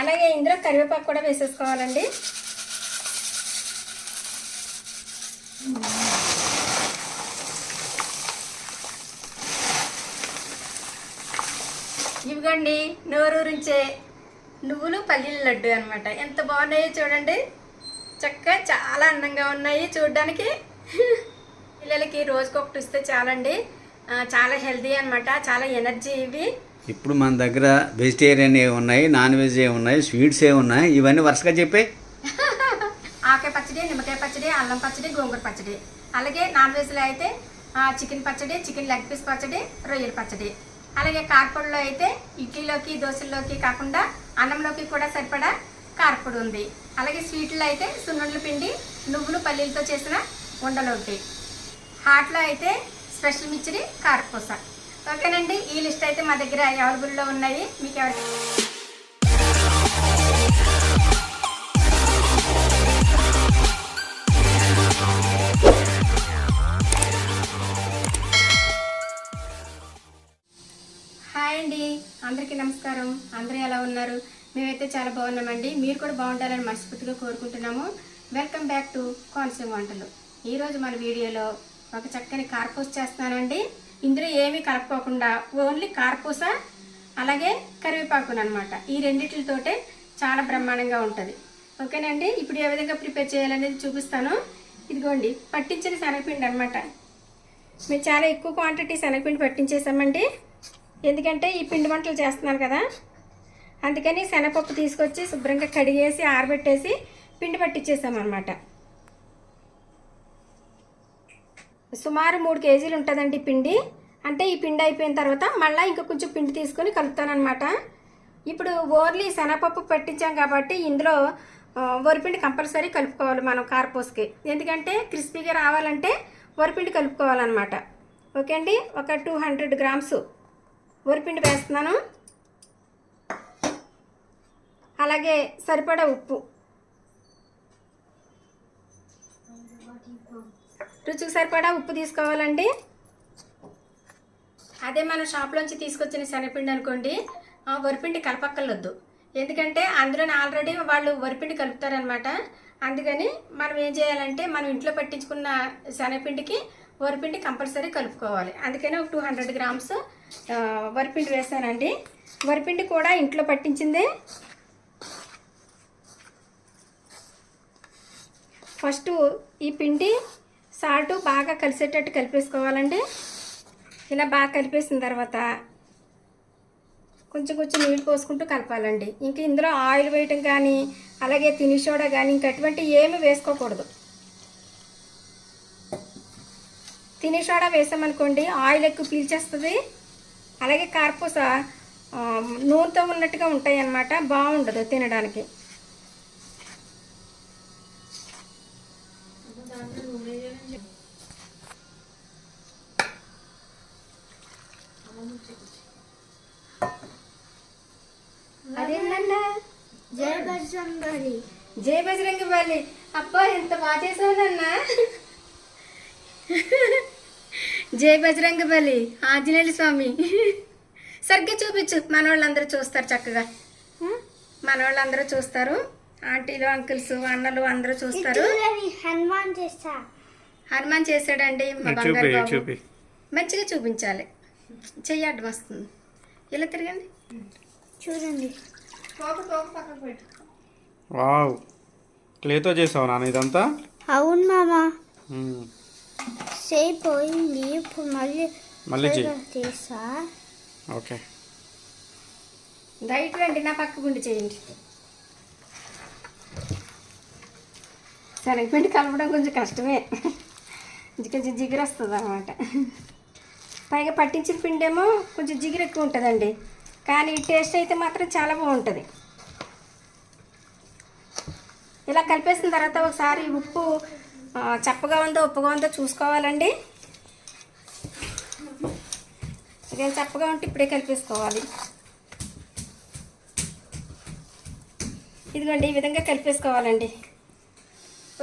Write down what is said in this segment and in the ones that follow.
అలాగే ఇందులో కరివేపాకు కూడా వేసేసుకోవాలండి. ఇవిగోండి నోరూరించే నువ్వులు పల్లీల లడ్డు అనమాట ఎంత బాగున్నాయో చూడండి. చక్కగా చాలా అందంగా ఉన్నాయి చూడడానికి. పిల్లలకి రోజుకొకటి వస్తే ఇస్తే చాలండి. చాలా హెల్దీ అన్నమాట. చాలా ఎనర్జీ ఇవి. ఇప్పుడు మన దగ్గర వెజిటేరియన్ ఏ ఉన్నాయి నాన్ వెజ్ ఏ ఉన్నాయి స్వీట్స్ ఏ ఉన్నాయి ఇవన్నీ వరుసగా చెప్పే. ఆకాయ పచ్చడి నిమ్మకాయ పచ్చడి అల్లం పచ్చడి గోంగూర పచ్చడి. అలాగే నాన్ వెజ్లో అయితే ఆ, చికెన్ పచ్చడి చికెన్ లెగ్ పీస్ పచ్చడి రొయ్యల పచ్చడి. అలాగే కారపొడిలో అయితే ఇడ్లీలోకి దోశల్లోకి కాకుండా అన్నంలోకి కూడా సరిపడా కారపొడి ఉంది. అలాగే స్వీట్లో అయితే సున్నుండ్ల పిండి నువ్వులు పల్లీలతో చేసిన ఉండలు ఉంటాయి. హాట్లో అయితే స్పెషల్ మిచ్చడి కారపూస ఓకేనండి ఈ లిస్ట్ అయితే మా దగ్గర అవైలబుల్లో ఉన్నాయి. మీకు ఎవరి హాయ్ అండి. అందరికీ నమస్కారం. అందరూ ఎలా ఉన్నారు? మేమైతే చాలా బాగున్నామండి. మీరు కూడా బాగుండాలని మనస్ఫూర్తిగా కోరుకుంటున్నాము. వెల్కమ్ బ్యాక్ టు కోనసీమ వంటలు. ఈరోజు మన వీడియోలో ఒక చక్కని కార్పూస చేస్తున్నానండి. ఇందులో ఏమీ కలుపుకోకుండా ఓన్లీ కార్పూస అలాగే కరివేపాకును అనమాట ఈ రెండిటితోటే చాలా బ్రహ్మాండంగా ఉంటుంది. ఓకేనండి ఇప్పుడు ఏ విధంగా ప్రిపేర్ చేయాలనేది చూపిస్తాను. ఇదిగోండి పట్టించిన శనగపిండి అనమాట మేము చాలా ఎక్కువ క్వాంటిటీ శనగపిండి పట్టించేసామండి. ఎందుకంటే ఈ పిండి వంటలు చేస్తున్నాను కదా. అందుకని శనగపప్పు తీసుకొచ్చి శుభ్రంగా కడిగేసి ఆరబెట్టేసి పిండి పట్టించేసామన్నమాట. సుమారు మూడు కేజీలు ఉంటుందండి పిండి. అంటే ఈ పిండి అయిపోయిన తర్వాత మళ్ళీ ఇంకా కొంచెం పిండి తీసుకొని కలుపుతానమాట ఇప్పుడు ఓన్లీ శనగపప్పు పట్టించాం కాబట్టి ఇందులో వరిపిండి కంపల్సరీ కలుపుకోవాలి మనం కారపూసకి. ఎందుకంటే క్రిస్పీగా రావాలంటే వరిపిండి కలుపుకోవాలన్నమాట. ఓకే అండి ఒక టూ హండ్రెడ్ గ్రామ్స్ వరిపిండి వేస్తున్నాను. అలాగే సరిపడా ఉప్పు. రుచికి సరిపడా ఉప్పు తీసుకోవాలండి. అదే మన షాప్లోంచి తీసుకొచ్చిన శనగపిండి అనుకోండి వరిపిండి కలపక్కర్లొద్దు. ఎందుకంటే అందులోనే ఆల్రెడీ వాళ్ళు వరిపిండి కలుపుతారనమాట. అందుకని మనం ఏం చేయాలంటే మనం ఇంట్లో పట్టించుకున్న శనగపిండికి వరిపిండి కంపల్సరీ కలుపుకోవాలి. అందుకని ఒక టూ హండ్రెడ్ గ్రామ్స్ వరిపిండి వేసానండి. వరిపిండి కూడా ఇంట్లో పట్టించిందే. ఫస్ట్ ఈ పిండి సాల్ట్ బాగా కలిసేటట్టు కలిపేసుకోవాలండి. ఇలా బాగా కలిపేసిన తర్వాత కొంచెం కొంచెం నీళ్ళు పోసుకుంటూ కలపాలండి. ఇంకా ఇందులో ఆయిల్ వేయటం కానీ అలాగే తిని సోడా కానీ ఇంక అటువంటి ఏమి వేసుకోకూడదు. తిని సోడా వేసామనుకోండి ఆయిల్ ఎక్కువ పీల్చేస్తుంది. అలాగే కార్పూస నూనెతో ఉన్నట్టుగా ఉంటాయి అన్నమాట బాగుండదు తినడానికి. అదేంటన్నా జయ జై బజరంగ బలి అబ్బా ఎంత బాగా చేసావునన్నా జై బజరంగ బలి ఆంజనేయుల స్వామి. సరిగ్గా చూపించు. మన వాళ్ళందరూ చూస్తారు చక్కగా. మన వాళ్ళందరూ చూస్తారు. ఆంటీలు అంకుల్స్ అన్నలు అందరూ చూస్తారు. హనుమాన్ చేస్తా. హనుమాన్ చేశాడండి మా బంగారు బాబు. మంచిగా చూపించాలి. చెయ్యి అడ్డం వస్తుంది. ఇలా తిరగండి. చూడండి. వావ్. క్లేతో చేసావు నాన్న ఇదంతా? అవును మామా. సేపు పోయింది. ఇప్పుడు మళ్ళీ మళ్ళీ చేస్తా ఓకే. రైట్ రండి నా పక్క గుండి చేయండి. శనగపిండి కలపడం కొంచెం కష్టమే. కొంచెం జిగురు వస్తుంది అనమాట పైగా పట్టించిన పిండి ఏమో కొంచెం జిగురు ఎక్కువ ఉంటుందండి. కానీ టేస్ట్ అయితే మాత్రం చాలా బాగుంటుంది. ఇలా కలిపేసిన తర్వాత ఒకసారి ఉప్పు చప్పగా ఉందో ఉప్పుగా ఉందో చూసుకోవాలండి. ఇదే చప్పగా ఉంటే ఇప్పుడే కలిపేసుకోవాలి. ఇదిగోండి ఈ విధంగా కలిపేసుకోవాలండి.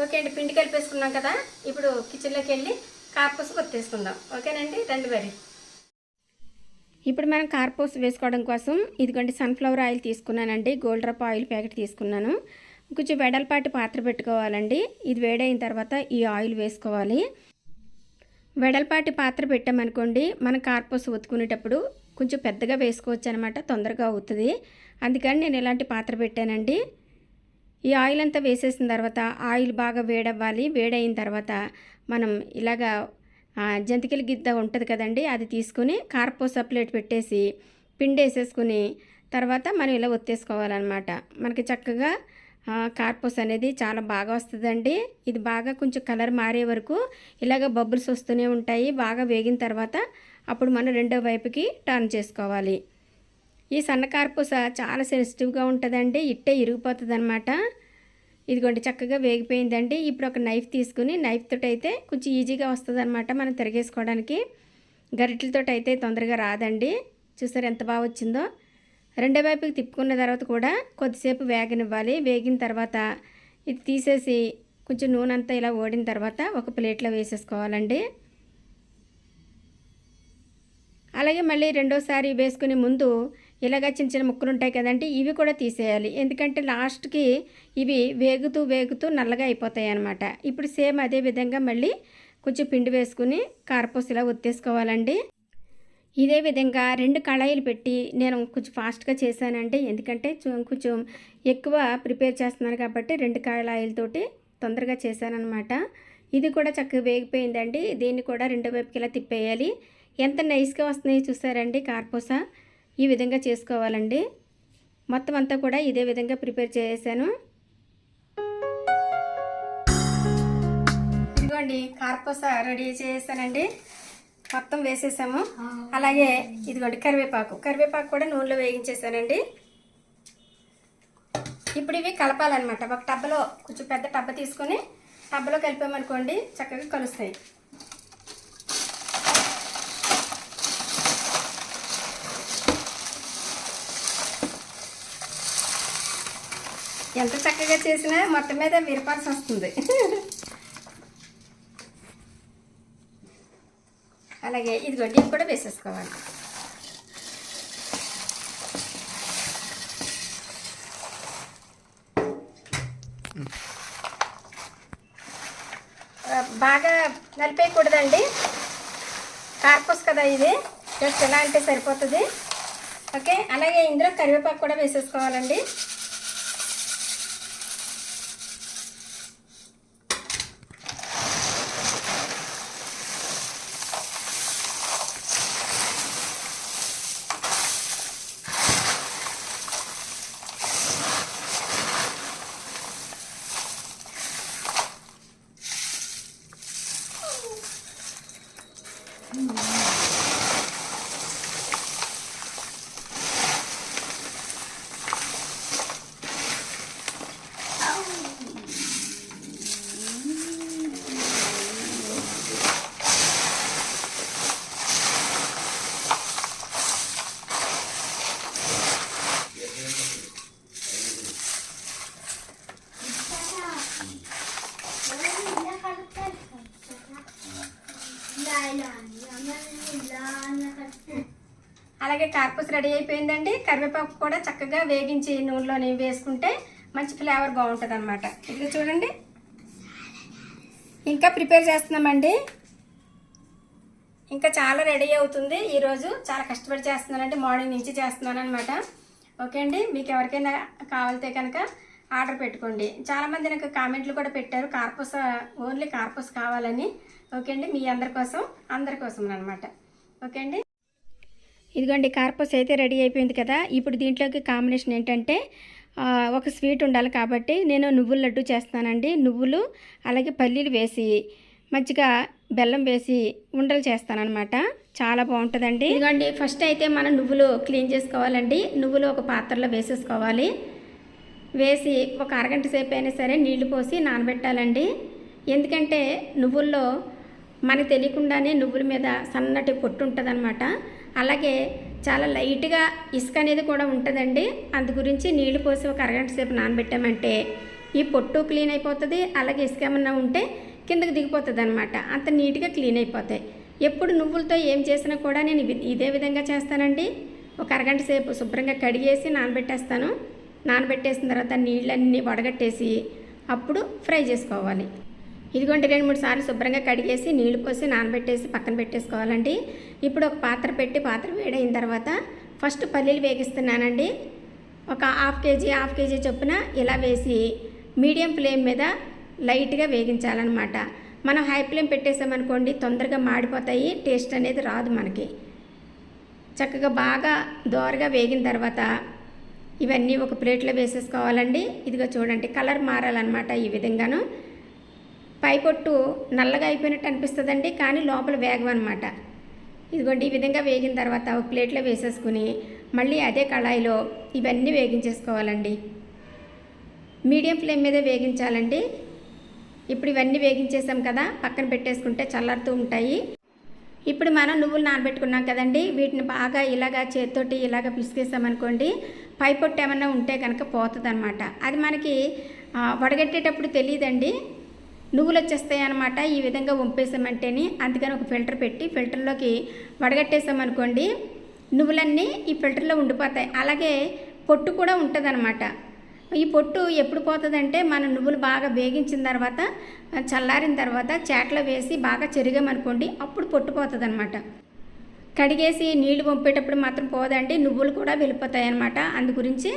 ఓకే అండి పిండి కలిపేసుకున్నాం కదా. ఇప్పుడు కిచెన్లోకి వెళ్ళి కార్పూస కొత్తేసుకుందాం. ఓకేనండి రండి మరి. ఇప్పుడు మనం కార్పోస్ వేసుకోవడం కోసం ఇదిగోండి సన్ఫ్లవర్ ఆయిల్ తీసుకున్నానండి. గోల్డ్ రప్ ఆయిల్ ప్యాకెట్ తీసుకున్నాను. కొంచెం వెడల్పాటి పాత్ర పెట్టుకోవాలండి. ఇది వేడైన తర్వాత ఈ ఆయిల్ వేసుకోవాలి. వెడల్పాటి పాత్ర పెట్టామనుకోండి మనం కార్పోస్ ఒత్తుకునేటప్పుడు కొంచెం పెద్దగా వేసుకోవచ్చు అనమాట తొందరగా అవుతుంది. అందుకని నేను ఇలాంటి పాత్ర పెట్టానండి. ఈ ఆయిల్ అంతా వేసేసిన తర్వాత ఆయిల్ బాగా వేడవ్వాలి. వేడైన తర్వాత మనం ఇలాగా జంతికల గిద్ద ఉంటుంది కదండి అది తీసుకుని కారపూస ప్లేట్ పెట్టేసి పిండి వేసేసుకుని తర్వాత మనం ఇలా ఒత్తేసుకోవాలన్నమాట. మనకి చక్కగా ఆ, అనేది చాలా బాగా వస్తుందండి. ఇది బాగా కొంచెం కలర్ మారే వరకు ఇలాగ బబుల్స్ వస్తూనే ఉంటాయి. బాగా వేగిన తర్వాత అప్పుడు మనం రెండో వైపుకి టర్న్ చేసుకోవాలి. ఈ సన్న కార్పూస చాలా సెన్సిటివ్గా ఉంటుందండి ఇట్టే ఇరిగిపోతుంది అనమాట ఇదిగోండి చక్కగా వేగిపోయిందండి. ఇప్పుడు ఒక నైఫ్ తీసుకుని నైఫ్ తోటి అయితే కొంచెం ఈజీగా వస్తుంది అనమాట మనం తిరిగేసుకోవడానికి. గరిటెలతో అయితే తొందరగా రాదండి. చూసారు ఎంత బాగా వచ్చిందో. రెండో వైపుకి తిప్పుకున్న తర్వాత కూడా కొద్దిసేపు వేగనివ్వాలి. వేగిన తర్వాత ఇది తీసేసి కొంచెం నూనె అంతా ఇలా ఓడిన తర్వాత ఒక ప్లేట్లో వేసేసుకోవాలండి. అలాగే మళ్ళీ రెండోసారి వేసుకునే ముందు ఇలాగ చిన్న చిన్న ముక్కలు ఉంటాయి కదండి ఇవి కూడా తీసేయాలి. ఎందుకంటే లాస్ట్కి ఇవి వేగుతూ వేగుతూ నల్లగా అయిపోతాయి అనమాట ఇప్పుడు సేమ్ అదే విధంగా మళ్ళీ కొంచెం పిండి వేసుకుని కార్పోస్ ఇలా ఒత్తేసుకోవాలండి. ఇదే విధంగా రెండు కళాయిలు పెట్టి నేను కొంచెం ఫాస్ట్గా చేశానండి. ఎందుకంటే కొంచెం ఎక్కువ ప్రిపేర్ చేస్తున్నాను కాబట్టి రెండు కళాయిలతోటి తొందరగా చేశానన్నమాట. ఇది కూడా చక్కగా వేగిపోయిందండి. దీన్ని కూడా రెండో వైపుకి ఇలా తిప్పేయాలి. ఎంత నైస్గా వస్తున్నాయి చూసారండి కార్పోస. ఈ విధంగా చేసుకోవాలండి. మొత్తం అంతా కూడా ఇదే విధంగా ప్రిపేర్ చేసేసాను. ఇదిగోండి కార్పూస రెడీ చేసానండి మొత్తం వేసేసాము. అలాగే ఇదిగోండి కరివేపాకు. కరివేపాకు కూడా నూనెలో వేగించేసానండి. ఇప్పుడు ఇవి కలపాలన్నమాట. ఒక టబ్బలో కొంచెం పెద్ద టబ్బ తీసుకొని టబ్బలో కలిపామనుకోండి చక్కగా కలుస్తాయి. ఎంత చక్కగా చేసినా మొత్తం మీద విరపాల్సి వస్తుంది. అలాగే ఇది ఇవి కూడా వేసేసుకోవాలి. బాగా నలిపేయకూడదండి. కార్పస్ కదా ఇది. జస్ట్ ఎలా అంటే సరిపోతుంది. ఓకే? అలాగే ఇందులో కరివేపాకు కూడా వేసేసుకోవాలండి. అలాగే కార్పూస్ రెడీ అయిపోయిందండి. కరివేపాకు కూడా చక్కగా వేగించి నూనెలోని వేసుకుంటే మంచి ఫ్లేవర్ బాగుంటుంది అనమాట ఇది చూడండి. ఇంకా ప్రిపేర్ చేస్తున్నామండి. ఇంకా చాలా రెడీ అవుతుంది. ఈరోజు చాలా కష్టపడి చేస్తున్నానంటే మార్నింగ్ నుంచి చేస్తున్నాను అనమాట ఓకే అండి. మీకు ఎవరికైనా కావాలితే కనుక ఆర్డర్ పెట్టుకోండి. చాలామంది నాకు కామెంట్లు కూడా పెట్టారు. కార్పూస ఓన్లీ కార్పూస్ కావాలని. ఓకే అండి. మీ అందరి కోసం అందరి కోసం అనమాట ఓకే అండి. ఇదిగోండి కార్పస్ అయితే రెడీ అయిపోయింది కదా. ఇప్పుడు దీంట్లోకి కాంబినేషన్ ఏంటంటే ఒక స్వీట్ ఉండాలి కాబట్టి నేను నువ్వుల లడ్డు చేస్తానండి నువ్వులు అలాగే పల్లీలు వేసి మంచిగా బెల్లం వేసి ఉండలు చేస్తానన్నమాట. చాలా బాగుంటుందండి. ఇదిగోండి ఫస్ట్ అయితే మనం నువ్వులు క్లీన్ చేసుకోవాలండి. నువ్వులు ఒక పాత్రలో వేసేసుకోవాలి. వేసి ఒక అరగంట సేపు అయినా సరే నీళ్ళు పోసి నానబెట్టాలండి. ఎందుకంటే నువ్వుల్లో మనకు తెలియకుండానే నువ్వుల మీద సన్నటి పొట్టు ఉంటుందన్నమాట. అలాగే చాలా లైట్గా ఇసుక అనేది కూడా ఉంటుందండి. అందు గురించి నీళ్ళు పోసి ఒక అరగంట సేపు నానబెట్టామంటే ఈ పొట్టు క్లీన్ అయిపోతుంది అలాగే ఇసుక ఏమన్నా ఉంటే కిందకు దిగిపోతుంది అనమాట అంత నీట్గా క్లీన్ అయిపోతాయి. ఎప్పుడు నువ్వులతో ఏం చేసినా కూడా నేను ఇదే విధంగా చేస్తానండి. ఒక అరగంట సేపు శుభ్రంగా కడిగేసి నానబెట్టేస్తాను. నానబెట్టేసిన తర్వాత నీళ్ళన్నీ వడగట్టేసి అప్పుడు ఫ్రై చేసుకోవాలి. ఇదిగోండి రెండు మూడు సార్లు శుభ్రంగా కడిగేసి నీళ్ళు పోసి నానబెట్టేసి పక్కన పెట్టేసుకోవాలండి. ఇప్పుడు ఒక పాత్ర పెట్టి పాత్ర వేడైన తర్వాత ఫస్ట్ పల్లీలు వేగిస్తున్నానండి. ఒక హాఫ్ కేజీ హాఫ్ కేజీ చొప్పున ఇలా వేసి మీడియం ఫ్లేమ్ మీద లైట్గా వేగించాలన్నమాట. మనం హై ఫ్లేమ్ పెట్టేసామనుకోండి తొందరగా మాడిపోతాయి టేస్ట్ అనేది రాదు మనకి. చక్కగా బాగా దోరగా వేగిన తర్వాత ఇవన్నీ ఒక ప్లేట్లో వేసేసుకోవాలండి. ఇదిగో చూడండి కలర్ మారాలన్నమాట ఈ విధంగాను. పైపొట్టు నల్లగా అయిపోయినట్టు అనిపిస్తుందండి కానీ లోపల వేగం అనమాట ఇదిగోండి ఈ విధంగా వేగిన తర్వాత ఒక ప్లేట్లో వేసేసుకుని మళ్ళీ అదే కళాయిలో ఇవన్నీ వేగించేసుకోవాలండి. మీడియం ఫ్లేమ్ మీద వేగించాలండి. ఇప్పుడు ఇవన్నీ వేగించేసాం కదా పక్కన పెట్టేసుకుంటే చల్లారుతూ ఉంటాయి. ఇప్పుడు మనం నువ్వులు నానబెట్టుకున్నాం కదండి వీటిని బాగా ఇలాగా చేతితోటి ఇలాగ పిసికేసామనుకోండి పై పొట్టు ఏమన్నా ఉంటే కనుక పోతుంది అనమాట అది మనకి వడగట్టేటప్పుడు తెలియదండి. నువ్వులు వచ్చేస్తాయి అనమాట ఈ విధంగా వంపేసామంటేని అందుకని ఒక ఫిల్టర్ పెట్టి ఫిల్టర్లోకి వడగట్టేసామనుకోండి నువ్వులన్నీ ఈ ఫిల్టర్లో ఉండిపోతాయి. అలాగే పొట్టు కూడా ఉంటుందన్నమాట. ఈ పొట్టు ఎప్పుడు పోతుందంటే మనం నువ్వులు బాగా వేగించిన తర్వాత చల్లారిన తర్వాత చేట్లో వేసి బాగా చెరిగామనుకోండి అప్పుడు పొట్టు పోతుంది అనమాట కడిగేసి నీళ్ళు పంపేటప్పుడు మాత్రం పోదండి. నువ్వులు కూడా వెళ్ళిపోతాయి అనమాట అందు గురించి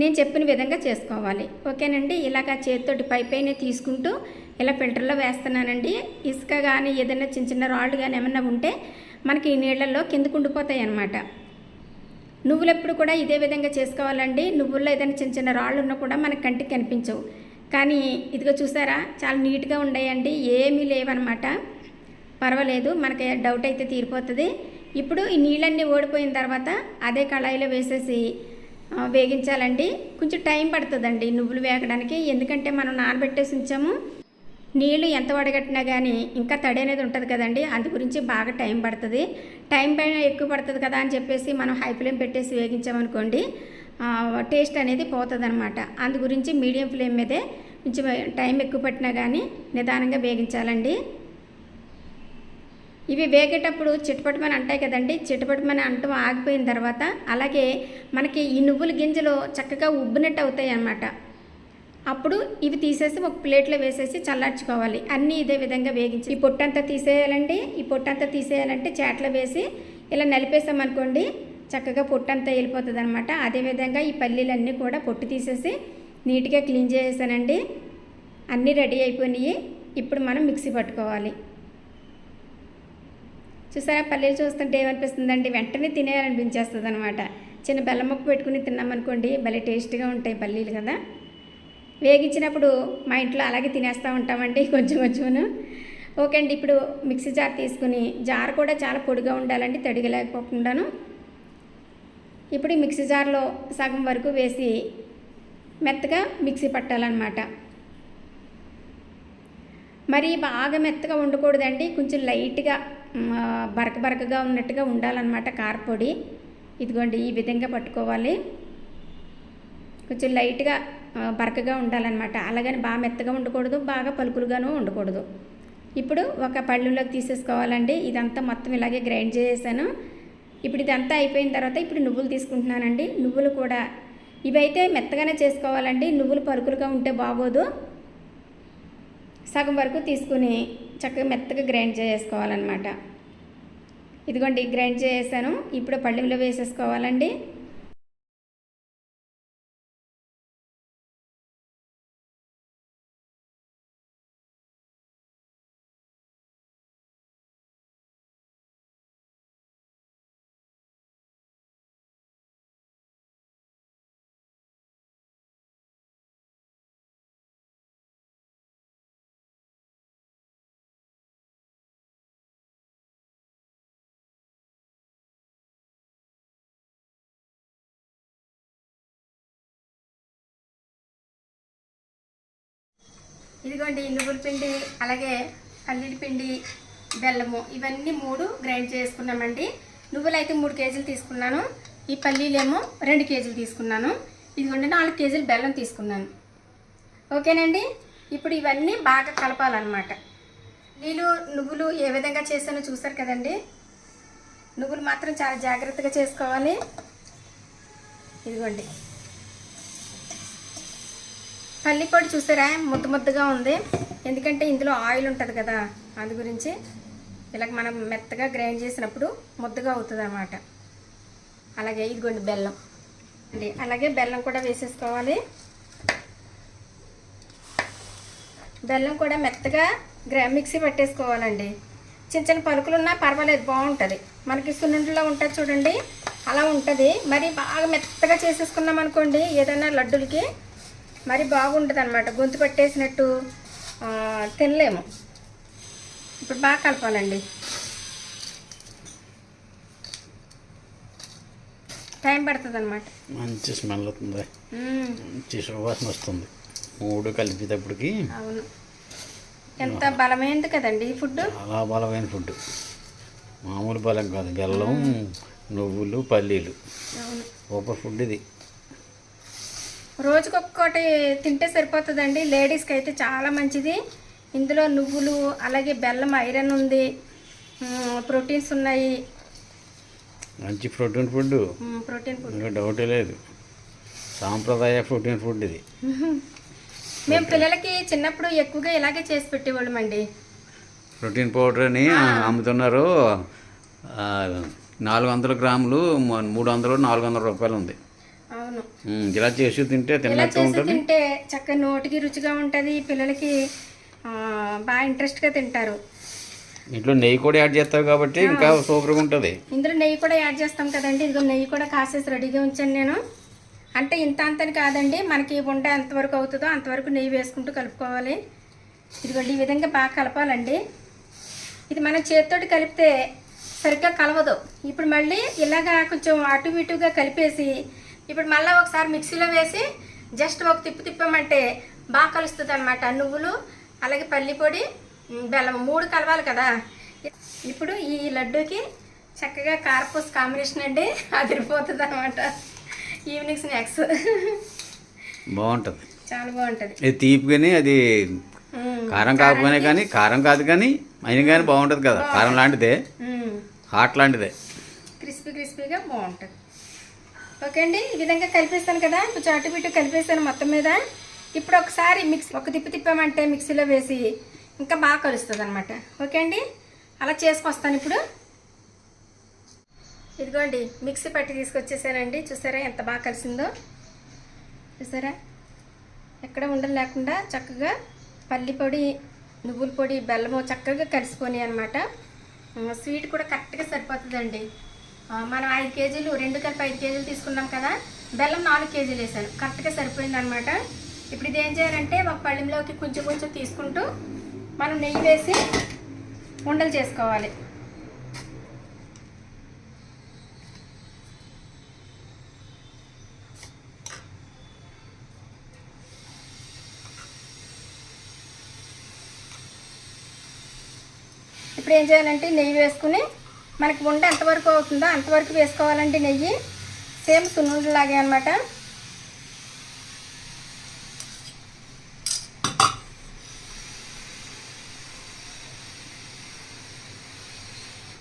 నేను చెప్పిన విధంగా చేసుకోవాలి. ఓకేనండి? ఇలాగ చేతితోటి పై పైన తీసుకుంటూ ఇలా ఫిల్టర్లో వేస్తున్నానండి. ఇసుక కానీ ఏదైనా చిన్న చిన్న రాళ్ళు కానీ ఏమన్నా ఉంటే మనకి ఈ నీళ్ళల్లో కిందకు ఉండిపోతాయి అనమాట నువ్వులు ఎప్పుడు కూడా ఇదే విధంగా చేసుకోవాలండి. నువ్వుల్లో ఏదైనా చిన్న చిన్న రాళ్ళు ఉన్నా కూడా మనకి కంటికి కనిపించవు. కానీ ఇదిగో చూసారా? చాలా నీట్గా ఉన్నాయండి. ఏమీ లేవన్నమాట. పర్వాలేదు. మనకి డౌట్ అయితే తీరిపోతుంది. ఇప్పుడు ఈ నీళ్ళన్నీ ఓడిపోయిన తర్వాత అదే కళాయిలో వేసేసి వేగించాలండి. కొంచెం టైం పడుతుందండి నువ్వులు వేగడానికి. ఎందుకంటే మనం నానబెట్టేసి ఉంచాము నీళ్ళు ఎంత వడగట్టినా కానీ ఇంకా తడి అనేది ఉంటుంది కదండి. అందు గురించి బాగా టైం పడుతుంది. టైం పైన ఎక్కువ పడుతుంది కదా అని చెప్పేసి మనం హై ఫ్లేమ్ పెట్టేసి వేగించామనుకోండి టేస్ట్ అనేది పోతుంది అనమాట అందు గురించి మీడియం ఫ్లేమ్ మీదే కొంచెం టైం ఎక్కువ పట్టినా కానీ నిదానంగా వేగించాలండి. ఇవి వేగేటప్పుడు చిటపటమని అంటాయి కదండి. చిటపటమని అంటం ఆగిపోయిన తర్వాత అలాగే మనకి ఈ నువ్వుల గింజలు చక్కగా ఉబ్బినట్టు అవుతాయి అన్నమాట. అప్పుడు ఇవి తీసేసి ఒక ప్లేట్లో వేసేసి చల్లార్చుకోవాలి. అన్నీ ఇదే విధంగా వేగించి ఈ పొట్టంతా తీసేయాలండి. ఈ పొట్టంతా తీసేయాలంటే చేట్లో వేసి ఇలా నలిపేసామనుకోండి చక్కగా పొట్టంతా వెళ్ళిపోతుంది అనమాట అదేవిధంగా ఈ పల్లీలన్నీ కూడా పొట్టు తీసేసి నీట్గా క్లీన్ చేసేసానండి. అన్నీ రెడీ అయిపోయినాయి. ఇప్పుడు మనం మిక్సీ పట్టుకోవాలి. చూసారా? పల్లీలు చూస్తుంటే ఏమనిపిస్తుందండి వెంటనే తినేయాలనిపించేస్తుంది అనమాట చిన్న బెల్లం ముక్క పెట్టుకుని తిన్నామనుకోండి భలే టేస్ట్గా ఉంటాయి పల్లీలు కదా. వేగించినప్పుడు మా ఇంట్లో అలాగే తినేస్తూ ఉంటామండి కొంచెం కొంచెం ఓకే అండి ఇప్పుడు మిక్సీ జార్ తీసుకుని జార్ కూడా చాలా పొడిగా ఉండాలండి తడిగా లేకపోకుండాను ఇప్పుడు ఈ మిక్సీ జార్లో సగం వరకు వేసి మెత్తగా మిక్సీ పట్టాలన్నమాట. మరి బాగా మెత్తగా ఉండకూడదండి కొంచెం లైట్గా బరక బరకగా ఉన్నట్టుగా ఉండాలన్నమాట కారపొడి ఇదిగోండి ఈ విధంగా పట్టుకోవాలి. కొంచెం లైట్గా బరకగా ఉండాలన్నమాట. అలాగని బాగా మెత్తగా ఉండకూడదు బాగా పలుకులుగాను ఉండకూడదు ఇప్పుడు ఒక పళ్ళులోకి తీసేసుకోవాలండి. ఇదంతా మొత్తం ఇలాగే గ్రైండ్ చేసేసాను. ఇప్పుడు ఇదంతా అయిపోయిన తర్వాత ఇప్పుడు నువ్వులు తీసుకుంటున్నానండి. నువ్వులు కూడా ఇవైతే మెత్తగానే చేసుకోవాలండి. నువ్వులు పలుకులుగా ఉంటే బాగోదు. సగం వరకు తీసుకుని చక్కగా మెత్తగా గ్రైండ్ చేసుకోవాలన్నమాట ఇదిగోండి గ్రైండ్ చేసాను ఇప్పుడు పళ్ళెంలో వేసేసుకోవాలండి. ఇదిగోండి నువ్వుల పిండి అలాగే పల్లీల పిండి బెల్లము ఇవన్నీ మూడు గ్రైండ్ చేసుకున్నామండి. నువ్వులు అయితే మూడు కేజీలు తీసుకున్నాను. ఈ పల్లీలేమో రెండు కేజీలు తీసుకున్నాను. ఇదిగోండి నాలుగు కేజీలు బెల్లం తీసుకున్నాను. ఓకేనండి? ఇప్పుడు ఇవన్నీ బాగా కలపాలన్నమాట. నీళ్ళు నువ్వులు ఏ విధంగా చేశానో చూసారు కదండి? నువ్వులు మాత్రం చాలా జాగ్రత్తగా చేసుకోవాలి. ఇదిగోండి. పల్లిపొడి చూసారా? ముద్ద ముద్దగా ఉంది. ఎందుకంటే ఇందులో ఆయిల్ ఉంటుంది కదా అందు గురించి ఇలా మనం మెత్తగా గ్రైండ్ చేసినప్పుడు ముద్దగా అవుతుంది అన్నమాట అలాగే ఇదిగోండి బెల్లం. అండి అలాగే బెల్లం కూడా వేసేసుకోవాలి. బెల్లం కూడా మెత్తగా గ్రై మిక్సీ పట్టేసుకోవాలండి. చిన్న చిన్న పలుకులు ఉన్నా పర్వాలేదు బాగుంటుంది. మనకి సున్నుండిలో ఉంటుంది చూడండి. అలా ఉంటుంది. మరి బాగా మెత్తగా చేసేసుకున్నాం అనుకోండి ఏదైనా లడ్డులకి మరి బాగుంటుంది అనమాట గొంతు పట్టేసినట్టు తినలేము. ఇప్పుడు బాగా కలపాలండి. టైం పడుతుంది అనమాట మంచి స్మెల్ వస్తుంది. మంచి సువాసన వస్తుంది. మూడు కలిపేటప్పటికి అవును. ఎంత బలమైనది కదండి ఈ ఫుడ్ చాలా బలమైన ఫుడ్ మామూలు బలం కాదు. బెల్లం నువ్వులు పల్లీలు. సూపర్ ఫుడ్ ఇది. రోజుకొక్కటి తింటే సరిపోతుందండి. లేడీస్కి అయితే చాలా మంచిది. ఇందులో నువ్వులు అలాగే బెల్లం ఐరన్ ఉంది. ప్రోటీన్స్ ఉన్నాయి. మంచి ప్రోటీన్ ఫుడ్ ప్రోటీన్ ఫుడ్. డౌటే లేదు. సాంప్రదాయ ప్రోటీన్ ఫుడ్ ఇది. మేము పిల్లలకి చిన్నప్పుడు ఎక్కువగా ఇలాగే చేసి పెట్టేవాళ్ళమండి. ప్రోటీన్ పౌడర్ అని అమ్ముతున్నారు. నాలుగు వందల గ్రాములు మూడు వందలు నాలుగు వందల రూపాయలు ఉంది. అవును. ఇలా చేసి తింటే ఇలా చేసి తింటే చక్కగా నోటికి రుచిగా ఉంటుంది పిల్లలకి బాగా ఇంట్రెస్ట్గా తింటారు. ఇంట్లో నెయ్యి కూడా యాడ్ చేస్తావు కాబట్టి ఇంకా సూపర్గా ఉంటుంది. ఇందులో నెయ్యి కూడా యాడ్ చేస్తాం కదండి. ఇదిగో నెయ్యి కూడా కాసేసి రెడీగా ఉంచాను నేను. అంటే ఇంత అంతని కాదండి. మనకి వంట ఎంతవరకు అవుతుందో అంతవరకు నెయ్యి వేసుకుంటూ కలుపుకోవాలి. ఇదిగోండి ఈ విధంగా బాగా కలపాలండి. ఇది మనం చేతితోటి కలిపితే సరిగ్గా కలవదు. ఇప్పుడు మళ్ళీ ఇలాగా కొంచెం అటు ఇటుగా కలిపేసి ఇప్పుడు మళ్ళీ ఒకసారి మిక్సీలో వేసి జస్ట్ ఒక తిప్పు తిప్పామంటే బాగా కలుస్తుంది అనమాట నువ్వులు అలాగే పల్లి పొడి ఉమ్, బెల్లం మూడు కలవాలి కదా. ఇప్పుడు ఈ లడ్డూకి చక్కగా కార్పూస్ కాంబినేషన్ అండి. అదిరిపోతుంది అనమాట ఈవినింగ్ స్నాక్స్. బాగుంటుంది. చాలా బాగుంటుంది. ఇది తీపిగాని అది కారం కాకపోయినా కానీ కారం కాదు కానీ అయినా కానీ బాగుంటుంది కదా. కారం లాంటిదే. హాట్ లాంటిదే. క్రిస్పీ క్రిస్పీగా బాగుంటుంది. ఓకే అండి ఈ విధంగా కలిపేస్తాను కదా కొంచెం అటు ఇటు కలిపేస్తాను మొత్తం మీద. ఇప్పుడు ఒకసారి మిక్స్ ఒక తిప్పి తిప్పామంటే మిక్సీలో వేసి ఇంకా బాగా కలుస్తుంది అనమాట ఓకే అండి అలా చేసుకొస్తాను ఇప్పుడు. ఇదిగోండి మిక్సీ పట్టి తీసుకొచ్చేసానండి. చూసారా ఎంత బాగా కలిసిందో? చూసారా? ఎక్కడ ఉండలు లేకుండా చక్కగా పల్లి పొడి నువ్వుల పొడి బెల్లము చక్కగా కలిసిపోయి అనమాట స్వీట్ కూడా కరెక్ట్గా సరిపోతుందండి. మనం ఐదు కేజీలు రెండు కలిపి ఐదు కేజీలు తీసుకున్నాం కదా బెల్లం నాలుగు కేజీలు వేసాను. కరెక్ట్గా సరిపోయింది అనమాట ఇప్పుడు ఇది ఏం చేయాలంటే ఒక పళ్ళెంలోకి కొంచెం కొంచెం తీసుకుంటూ మనం నెయ్యి వేసి ఉండలు చేసుకోవాలి. ఇప్పుడు ఏం చేయాలంటే నెయ్యి వేసుకుని మనకి ఉండ ఎంతవరకు అవుతుందో అంతవరకు వేసుకోవాలండి నెయ్యి. సేమ్ సున్నుండలాగే అనమాట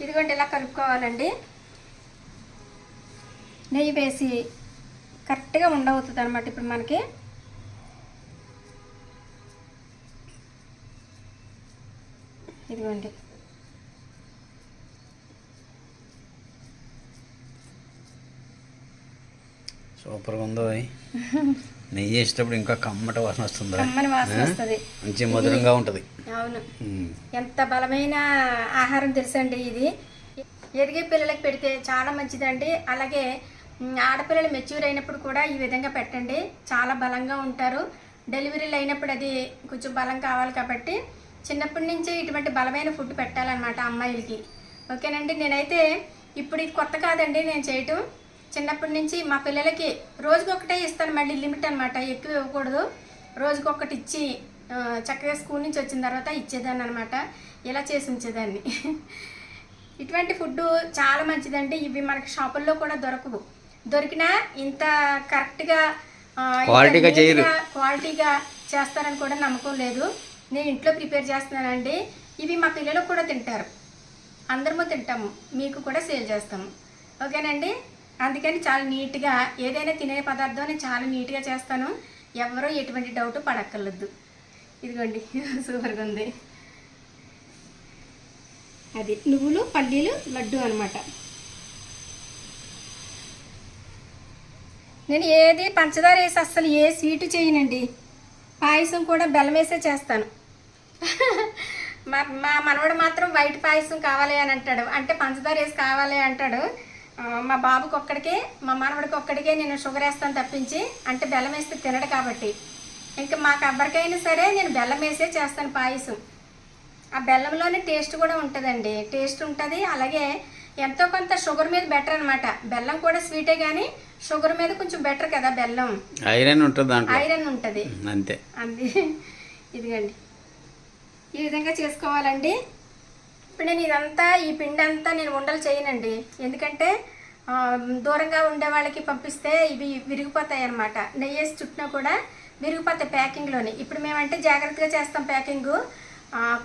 ఇదిగోండి ఇలా కలుపుకోవాలండి. నెయ్యి వేసి కరెక్ట్గా ఉండవుతుంది అనమాట ఇప్పుడు మనకి. ఇదిగోండి. సూపర్గా ఉందో. నెయ్యి వేసేటప్పుడు ఇంకా కమ్మట వాసన వస్తుందా కమ్మని వాసన వస్తుంది. మంచి మధురంగా ఉంటుంది. అవును. ఎంత బలమైన ఆహారం తెలుసండి ఇది. ఎదిగే పిల్లలకి పెడితే చాలా మంచిదండి. అలాగే ఆడపిల్లలు మెచ్యూర్ అయినప్పుడు కూడా ఈ విధంగా పెట్టండి. చాలా బలంగా ఉంటారు. డెలివరీలు అయినప్పుడు అది కొంచెం బలం కావాలి కాబట్టి చిన్నప్పటి నుంచి ఇటువంటి బలమైన ఫుడ్ పెట్టాలన్నమాట అమ్మాయిలకి. ఓకేనండి? నేనైతే ఇప్పుడు ఇది కొత్త కాదండి నేను చేయటం. చిన్నప్పటి నుంచి మా పిల్లలకి రోజుకి ఒకటే ఇస్తాను మళ్ళీ లిమిట్ అనమాట ఎక్కువ ఇవ్వకూడదు. రోజుకొకటి ఇచ్చి చక్కగా స్కూల్ నుంచి వచ్చిన తర్వాత ఇచ్చేదాన్ని అనమాట ఇలా చేసి ఉంచేదాన్ని. ఇటువంటి ఫుడ్ చాలా మంచిదండి. ఇవి మనకి షాపుల్లో కూడా దొరకవు. దొరికినా ఇంత కరెక్ట్గా క్వాలిటీగా చేయరు. క్వాలిటీగా చేస్తారని కూడా నమ్మకం లేదు. నేను ఇంట్లో ప్రిపేర్ చేస్తున్నానండి. ఇవి మా పిల్లలు కూడా తింటారు. అందరము తింటాము. మీకు కూడా సేల్ చేస్తాము. ఓకేనండి? అందుకని చాలా నీట్గా ఏదైనా తినే పదార్థం నేను చాలా నీట్గా చేస్తాను. ఎవరూ ఎటువంటి డౌట్ పడక్కర్లేదు. ఇదిగోండి సూపర్గా ఉంది. అది నువ్వులు పల్లీలు లడ్డు అనమాట నేను ఏది పంచదార వేసి అస్సలు ఏ స్వీటు చేయనండి. పాయసం కూడా బెల్లం వేసే చేస్తాను. మా మా మనవడు మాత్రం వైట్ పాయసం కావాలి అని అంటాడు. అంటే పంచదార వేసి కావాలి అంటాడు. మా బాబుకి ఒక్కడికే మా మనవడికి ఒక్కడికే నేను షుగర్ వేస్తాను తప్పించి అంటే బెల్లం వేస్తే తినడు కాబట్టి. ఇంకా మాకు ఎవరికైనా సరే నేను బెల్లం వేసే చేస్తాను పాయసం. ఆ బెల్లంలోనే టేస్ట్ కూడా ఉంటుందండి. టేస్ట్ ఉంటుంది. అలాగే ఎంతో కొంత షుగర్ మీద బెటర్ అనమాట బెల్లం కూడా స్వీటే కానీ షుగర్ మీద కొంచెం బెటర్ కదా బెల్లం. ఐరన్ ఉంటుంది ఐరన్ ఉంటుంది. అంతే. అంది. ఇదిగండి. ఈ విధంగా చేసుకోవాలండి. ఇప్పుడు నేను ఇదంతా ఈ పిండి అంతా నేను ఉండలు చేయనండి. ఎందుకంటే దూరంగా ఉండే వాళ్ళకి పంపిస్తే ఇవి విరిగిపోతాయి అన్నమాట నెయ్యి వేసి చుట్టినా కూడా విరిగిపోతాయి ప్యాకింగ్లోని. ఇప్పుడు మేమంటే జాగ్రత్తగా చేస్తాం ప్యాకింగ్.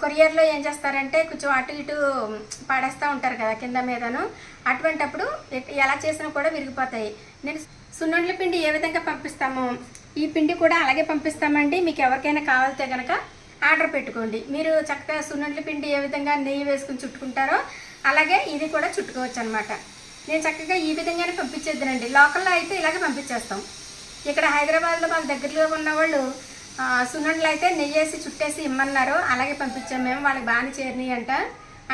కొరియర్లో ఏం చేస్తారంటే కొంచెం అటు ఇటు పాడేస్తూ ఉంటారు కదా కింద మీదను. అటువంటప్పుడు ఎలా చేసినా కూడా విరిగిపోతాయి. నేను సున్నుండ్ల పిండి ఏ విధంగా పంపిస్తామో? ఈ పిండి కూడా అలాగే పంపిస్తామండి. మీకు ఎవరికైనా కావాలితే కనుక ఆర్డర్ పెట్టుకోండి. మీరు చక్కగా సున్నుండ్ల పిండి ఏ విధంగా నెయ్యి వేసుకుని చుట్టుకుంటారో అలాగే ఇది కూడా చుట్టుకోవచ్చు అనమాట నేను చక్కగా ఈ విధంగానే పంపించేద్దానండి. లోకల్లో అయితే ఇలాగే పంపించేస్తాం. ఇక్కడ హైదరాబాద్లో మాకు దగ్గరలో ఉన్న వాళ్ళు ఆ, అయితే నెయ్యి వేసి చుట్టేసి ఇమ్మన్నారు అలాగే పంపించాం మేము. వాళ్ళకి బాగానే చేరినాయి అంట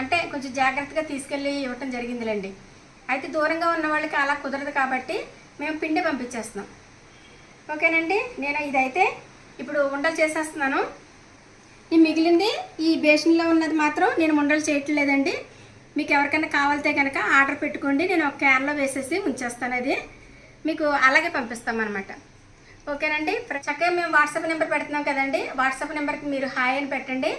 అంటే కొంచెం జాగ్రత్తగా తీసుకెళ్ళి ఇవ్వటం జరిగిందిలేండి. అయితే దూరంగా ఉన్న వాళ్ళకి అలా కుదరదు కాబట్టి మేము పిండి పంపించేస్తున్నాం. ఓకేనండి? నేను ఇదైతే ఇప్పుడు ఉండలు చేసేస్తున్నాను. ఈ మిగిలింది ఈ బేసిన్లో ఉన్నది మాత్రం నేను ఉండలు చేయట్లేదండి. మీకు ఎవరికైనా కావాలితే కనుక ఆర్డర్ పెట్టుకోండి. నేను ఒక క్యాన్లో వేసేసి ఉంచేస్తాను అది. మీకు అలాగే పంపిస్తామన్నమాట. ఓకేనండి? ప్ర- చక్కగా మేము వాట్సాప్ నెంబర్ పెడుతున్నాం కదండి. వాట్సాప్ నెంబర్కి మీరు హాయ్ అని పెట్టండి.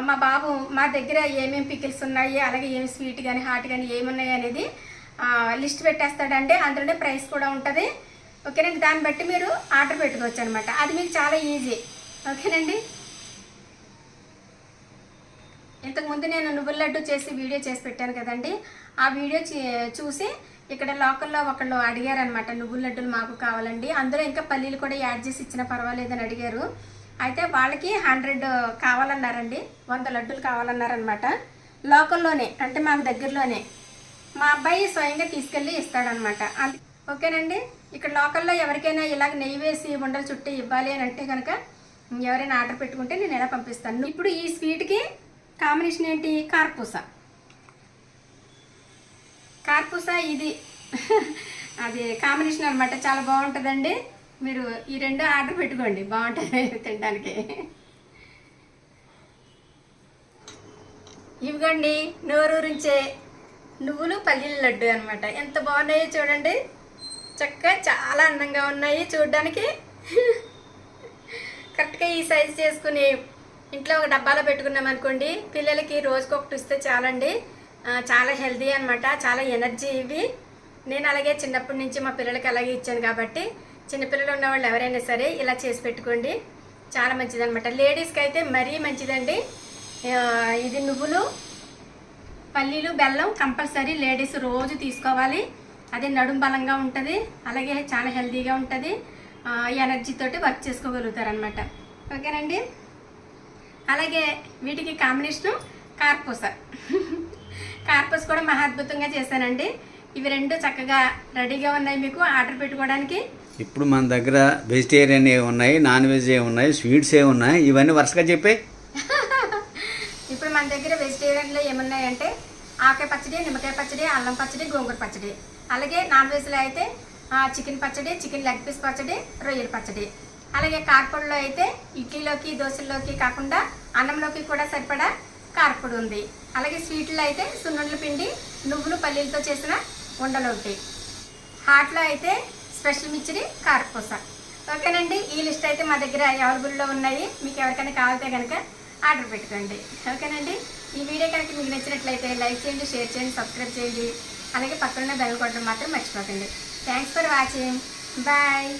మా బాబు మా దగ్గర ఏమేమి పికిల్స్ ఉన్నాయి అలాగే ఏమి స్వీట్ కానీ హాట్ కానీ ఏమి ఉన్నాయి అనేది లిస్ట్ పెట్టేస్తాడండి. అందులోనే ప్రైస్ కూడా ఉంటుంది. ఓకేనండి? దాన్ని బట్టి మీరు ఆర్డర్ పెట్టుకోవచ్చు అనమాట అది మీకు చాలా ఈజీ. ఓకేనండి? ఇంతకుముందు నేను నువ్వుల లడ్డు చేసి వీడియో చేసి పెట్టాను కదండి. ఆ వీడియో చే- చూసి ఇక్కడ లోకల్లో ఒకళ్ళు అడిగారనమాట నువ్వుల లడ్డులు మాకు కావాలండి. అందులో ఇంకా పల్లీలు కూడా యాడ్ చేసి ఇచ్చినా పర్వాలేదని అడిగారు. అయితే వాళ్ళకి హండ్రెడ్ కావాలన్నారండి వంద లడ్డులు కావాలన్నారనమాట లోకల్లోనే అంటే మాకు దగ్గరలోనే. మా అబ్బాయి స్వయంగా తీసుకెళ్ళి ఇస్తాడనమాట ఓకేనండి? ఇక్కడ లోకల్లో ఎవరికైనా ఇలాగ నెయ్యి వేసి ఉండలు చుట్టి ఇవ్వాలి అని అంటే కనుక ఎవరైనా ఆర్డర్ పెట్టుకుంటే నేను ఎలా పంపిస్తాను? ఇప్పుడు ఈ స్వీట్కి కాంబినేషన్ ఏంటి? కార్పూస. కార్పూస ఇది. అది కాంబినేషన్ అనమాట చాలా బాగుంటుందండి. మీరు ఈ రెండు ఆర్డర్ పెట్టుకోండి. బాగుంటుంది తినడానికి. ఇవిగోండి నోరూరించే నువ్వులు పల్లీల లడ్డు అనమాట ఎంత బాగున్నాయో చూడండి. చక్కగా చాలా అందంగా ఉన్నాయి చూడడానికి. కరెక్ట్గా ఈ సైజ్ చేసుకుని ఇంట్లో ఒక డబ్బాలో పెట్టుకున్నాం అనుకోండి పిల్లలకి రోజుకి ఒకటి ఇస్తే చాలండి. చాలా హెల్తీ అనమాట చాలా ఎనర్జీ ఇవి. నేను అలాగే చిన్నప్పటి నుంచి మా పిల్లలకి అలాగే ఇచ్చాను కాబట్టి చిన్నపిల్లలు ఉన్న వాళ్ళు ఎవరైనా సరే ఇలా చేసి పెట్టుకోండి. చాలా మంచిదనమాట లేడీస్కి అయితే మరీ మంచిదండి. ఇది నువ్వులు పల్లీలు బెల్లం కంపల్సరీ లేడీస్ రోజు తీసుకోవాలి. అది నడుం బలంగా ఉంటుంది అలాగే చాలా హెల్తీగా ఉంటుంది. ఎనర్జీతోటి వర్క్ చేసుకోగలుగుతారనమాట ఓకేనండి? అలాగే వీటికి కాంబినేషను కార్పూస. కార్పూస కూడా మహా అద్భుతంగా చేశానండి. ఇవి రెండు చక్కగా రెడీగా ఉన్నాయి మీకు ఆర్డర్ పెట్టుకోవడానికి. ఇప్పుడు మన దగ్గర వెజిటేరియన్ ఏ ఉన్నాయి నాన్ వెజ్ ఏ ఉన్నాయి స్వీట్స్ ఏ ఉన్నాయి ఇవన్నీ వరుసగా చెప్పే. ఇప్పుడు మన దగ్గర వెజిటేరియన్లో ఏమున్నాయంటే ఆకాయ పచ్చడి నిమ్మకాయ పచ్చడి అల్లం పచ్చడి గోంగూర పచ్చడి. అలాగే నాన్ వెజ్లో అయితే ఆ, చికెన్ పచ్చడి చికెన్ లెగ్ పీస్ పచ్చడి రొయ్యల పచ్చడి. అలాగే కారపొడిలో అయితే ఇడ్లీలోకి దోశల్లోకి కాకుండా అన్నంలోకి కూడా సరిపడా కారపొడి ఉంది. అలాగే స్వీట్లో అయితే సున్నుండ్ల పిండి నువ్వులు పల్లీలతో చేసిన ఉండలు ఒకటి హాట్లో అయితే స్పెషల్ మిచ్చిడి కారపూస. ఓకేనండి ఈ లిస్ట్ అయితే మా దగ్గర అవైలబుల్లో ఉన్నాయి. మీకు ఎవరికైనా కావాలితే కనుక ఆర్డర్ పెట్టుకోండి. ఓకేనండి ఈ వీడియో కనుక మీకు నచ్చినట్లయితే లైక్ చేయండి షేర్ చేయండి సబ్స్క్రైబ్ చేయండి. అలాగే పక్కన బెల్ కొట్టడం మాత్రం మర్చిపోకండి. Thanks for watching. బాయ్.